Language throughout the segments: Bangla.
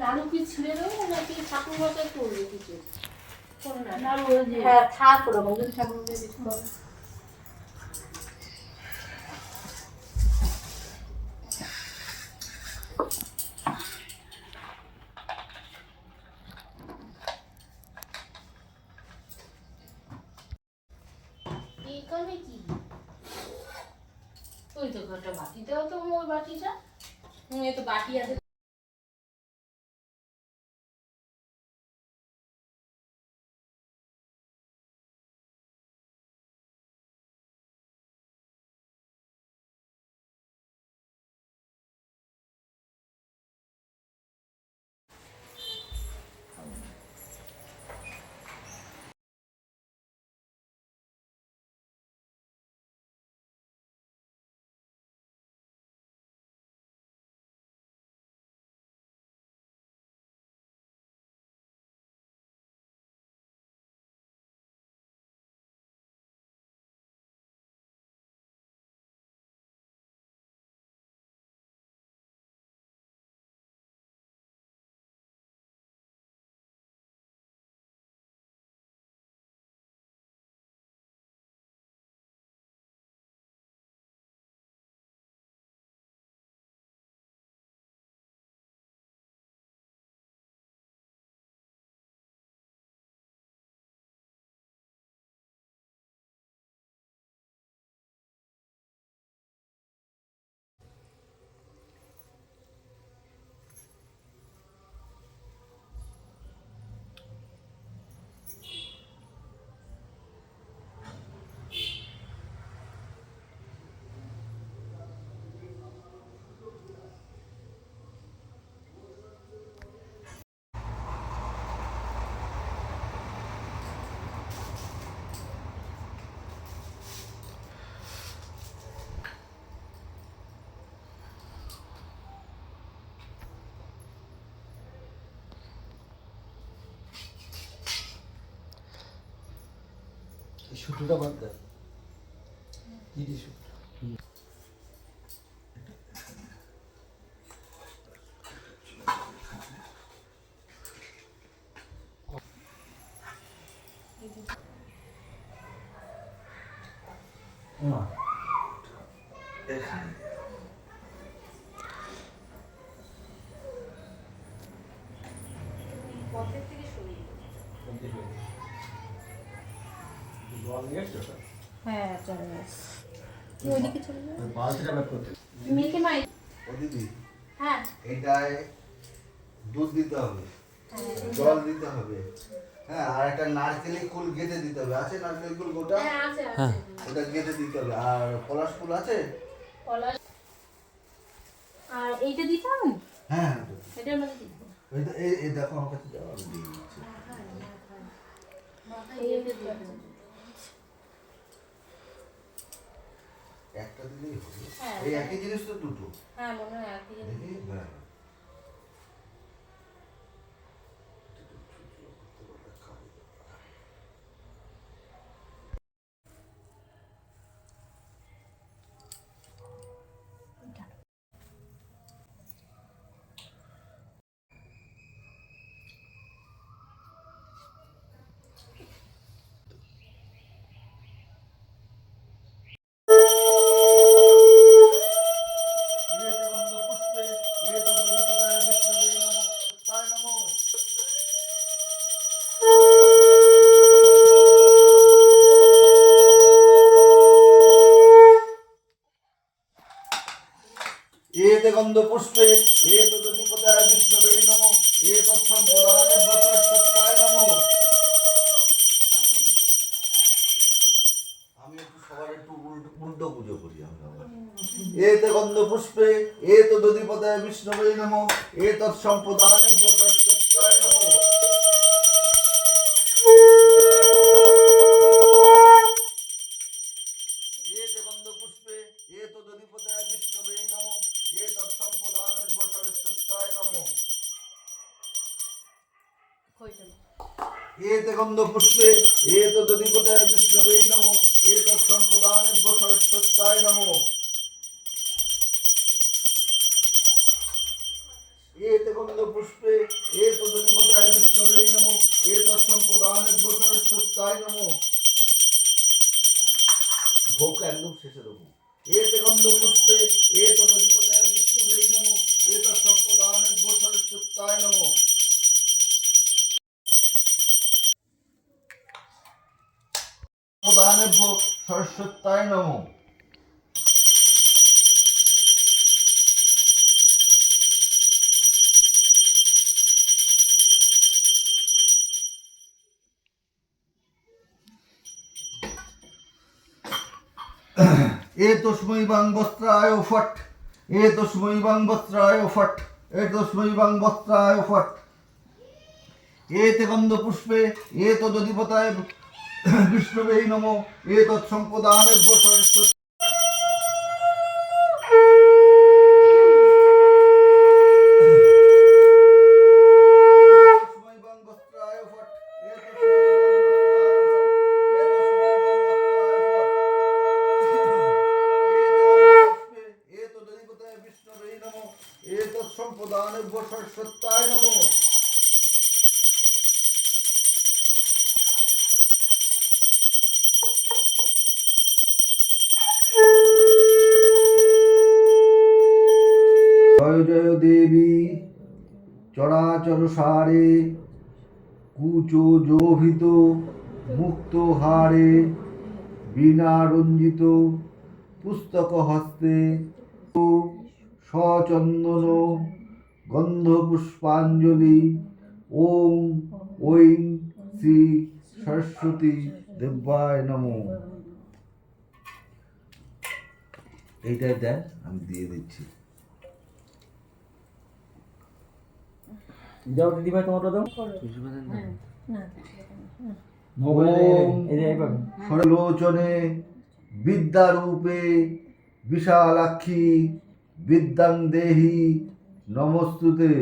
নানু কি ছিঁড়ে দেবো নাকি ঠাকুর মশাই করবে কিছু? হ্যাঁ থাক ওরকম যদি ঠাকুর কিছু করে। এখানে কি? ওই তো ঘরটা বাটিটাও তো ওই বাটিটা। হুম তো বাটি আছে। শুটুটা বাদ দেয় দিয়ে শুটু এখানে পথের থেকে সরিয়ে জল নিয়ে এসছো তো? হ্যাঁ চলে তুই ওইদিকে চলে যা ওই বালতিটা বের করতে মেয়েকে মাই ও দিদি হ্যাঁ এটায় দুধ দিতে হবে। হ্যাঁ। জল দিতে হবে। হ্যাঁ আর একটা নারকেলি কুল গেঁথে দিতে হবে। আছে নারকেলি কুল গোটা? হ্যাঁ ওটা গেঁথে দিতে হবে। আর পলাশ ফুল আছে? আর এইটা দিতে হবে? হ্যাঁ এই দেখো আমার কাছে যাও আমি দিয়ে দিচ্ছি এইটা দিতে হবে। একটা দিলেই হবে হ্যাঁ। এই একই জিনিস তো দুটো হ্যাঁ মনে হয় একই জিনিস। দেখি হ্যাঁ পুষ্পে এ তো বিষ্ণুবে নমঃ তাই নমঃ এতে গন্ধ পুষ্পে এ তো দধিপতায় বিষ্ণবে নম এ তৎসম্পদানে বসস্তায় নম। আমি একটু সবার একটু উল্টো উল্টো পুজো করি গন্ধ পুষ্পে এ তো দধিপতায় বিষ্ণবে নম এ তৎসম্পদানে সত্তায় নম। গন্ধ পুষ্পে এ তো দধিপতায় বিষ্ণবেই নম এ তো সম্প্রদানে সরস্বতায় নম এতে গন্ধ পুষ্পে এ তো দধিপতায় বিষ্ণবেই নম এ তো সম্প্রদানে সরস্বতায় নম ভোগটা একদম শেষে দেবো এতে গন্ধ পুষ্পে এ তো দধিপতায় বিষ্ণবেই নম এ তো সম্প্রদানে সরস্বতায় নম সরস্বত্যায় নমো। এ তস্মৈ বাং বস্ত্রায় ফট এ তস্মৈ বাং বস্ত্রায় ফট এ তস্মৈ বাং বস্ত্রায় ফট। এতে গন্ধ পুষ্পে এ তদধিপতায় বিষ্ণবে নম। এ তৎসম্পদানেভ্য সরস্বতী জয় জয় দেবী চরাচর সারে কুচো জোভিত মুক্ত হারে বীণা রঞ্জিত পুস্তক হস্তে সচন্দন গন্ধ পুষ্পাঞ্জলি ওম ঐং শ্রী সরস্বতী দেব্যায় নমঃ। এইটাই দেন আমি দিয়ে দিচ্ছি। যাও দিদি ভাই তোমারটা দাও। সরলোচনে বিদ্যারূপে বিশালাক্ষী বিদ্যাং দেহি নমস্তুতে।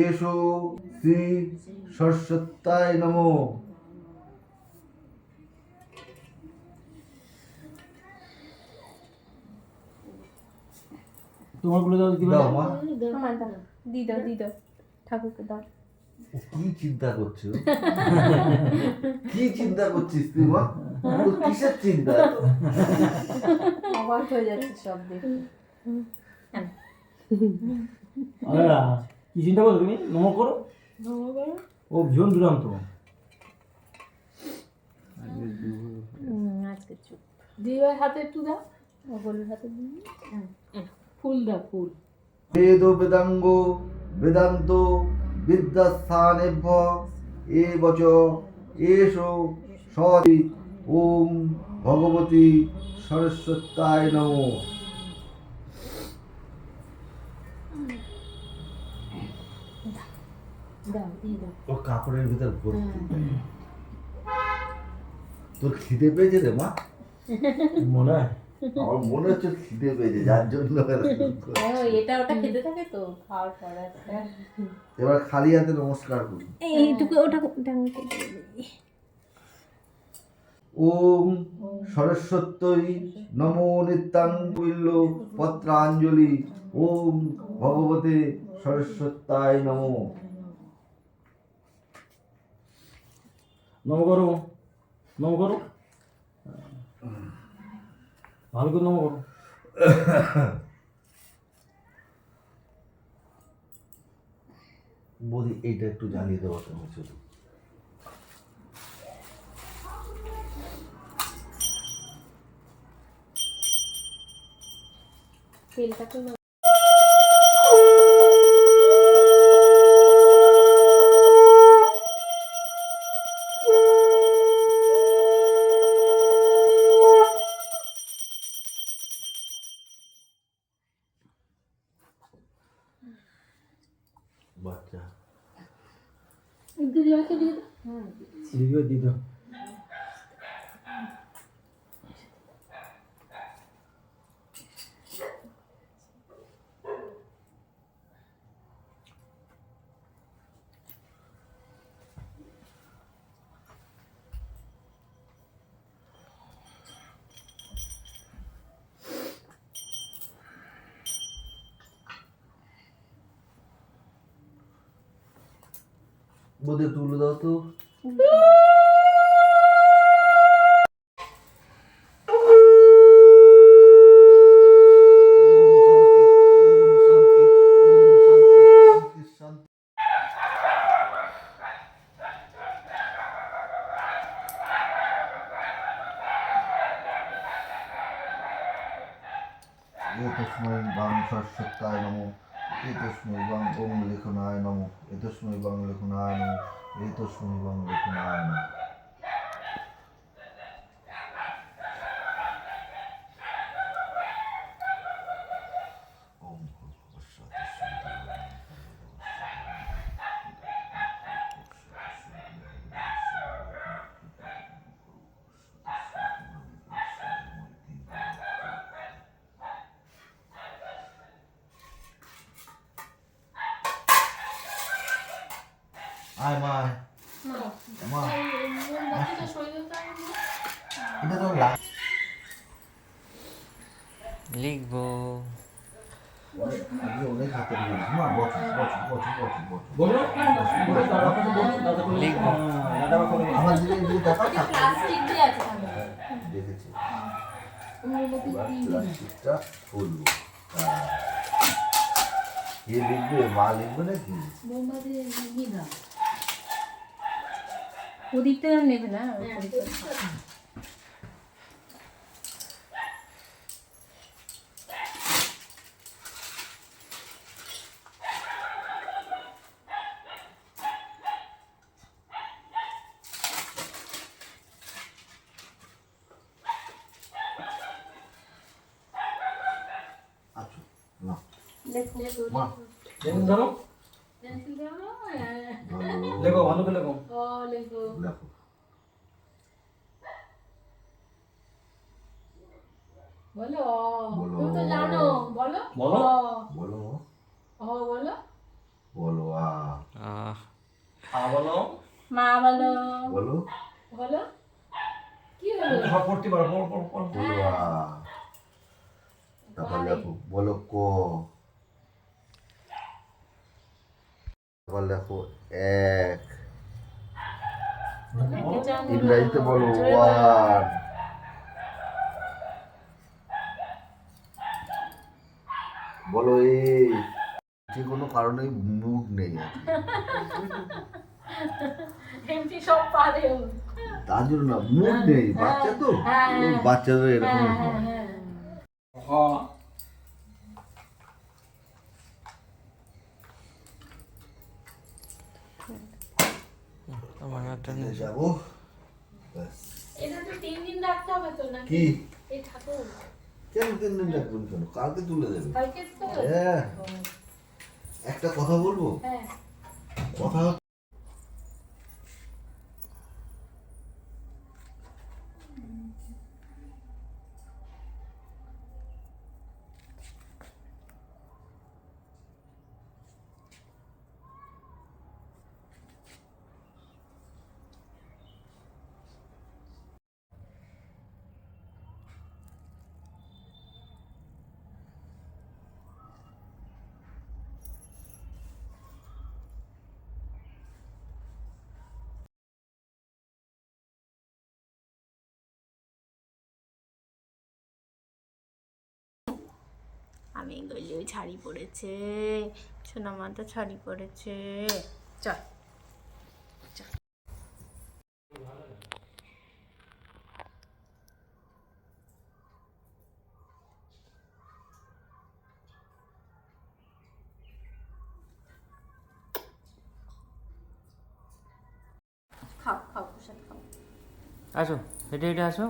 এসো শ্রী সরস্বত্যায় নম। তোমারগুলো দাও দিদি দাও মা। দি দাও। দি দাও ঠাকুরকে দাও। কি চিন্তা করছ? কি চিন্তা করছিস তুই মা? তোর কিসের চিন্তা? অবাক হয়ে যাচ্ছে সব দেখে। কি চিন্তা করো তুমি? নম করো। নমো করো। ও ভীষণ দুরান্ত। আজকে চুপ। দিদিভাই হাতে একটু দাও। ওগুলোর হাতে ফুল দাও ফুল। বেদ বেদাঙ্গ বেদান্ত বিদ্যাস্থানেভ্য এ বচ সরি ওম ভগবতী সরস্বত্যায় নমঃ। ও কাপড়ের ভিতর ভর্তি। তোর খিদে পেয়েছে রে মা? মনে হয়। আমার মনে হচ্ছে খিদে পেয়েছে যার জন্য এটা ওটা খেতে থাকে তো খাওয়ার পর। একটা এবার খালি হাতে নমস্কার করি। এইটুকু ওটা ওম সরস্বত্যই নমো নিত্যাং বিল্ল পত্রাঞ্জলি। ওম ভগবতে সরস্বত্যায় নমো। নম করো নম করো। ভালো করে নম করো বলি এইটা একটু জ্বালিয়ে দেওয়া তুমি শুধু তেলটাকে বোধে তুলে দাও তো এতস্মৈ বাং সরস্বত্যায় নমো এতস্মৈ বাং ওম লেখনায় নমো এতস্মৈ বাং লেখনায় নমো এতস্মৈ বাং লেখনায় নমো ওম আয় মা। মা। এটা তো লাগ লিখব। বছর বছর বছর বলো বলো দাদা করে বলো দাদা করে লিখব। হ্যাঁ, দাদা করে আমার দিকে এদিকে দেখা থাকে প্লাস্টিক দিয়ে আছে তাহলে। দেখেছি ওগুলোতে এবার দিয়ে দিবি। প্লাস্টিকটা লেখো। হ্যাঁ। ভালো করে লেখো ও, লেখো। বলো। তুমি তো জানো। বলো। বলো। বলো। অ বলো। বলো আ। আ বলো। মা বলো। বলো। বলো। কি হলো? সব পড়তে পারো পড় পড় পড়। বলো আ। তারপর বলো ক। তারপর লেখো এক। ইংরাজিতে বলো ওয়ান বলো এই যে কোনো কারণে মুড নেই। এমনি সব পারে তার জন্য না মুড নেই বাচ্চা তো। হ্যাঁ, হ্যাঁ। বাচ্চাদের এরকম হ্যাঁ, একটা এই যাব। এটা তো তিন দিন রাখতে হবে তো নাকি? কি? এই ঠাকুর। কেন তিন দিন রাখবেন কেন? কালকে তুলে দেবে। কালকে হ্যাঁ। একটা কথা বলব? হ্যাঁ। কথা আমি গলি ওই শাড়ি পরেছে সোনা মাতা শাড়ি পরেছে চল। খাও খাও, প্রসাদ খাও। আসো, হেঁটে হেঁটে আসো।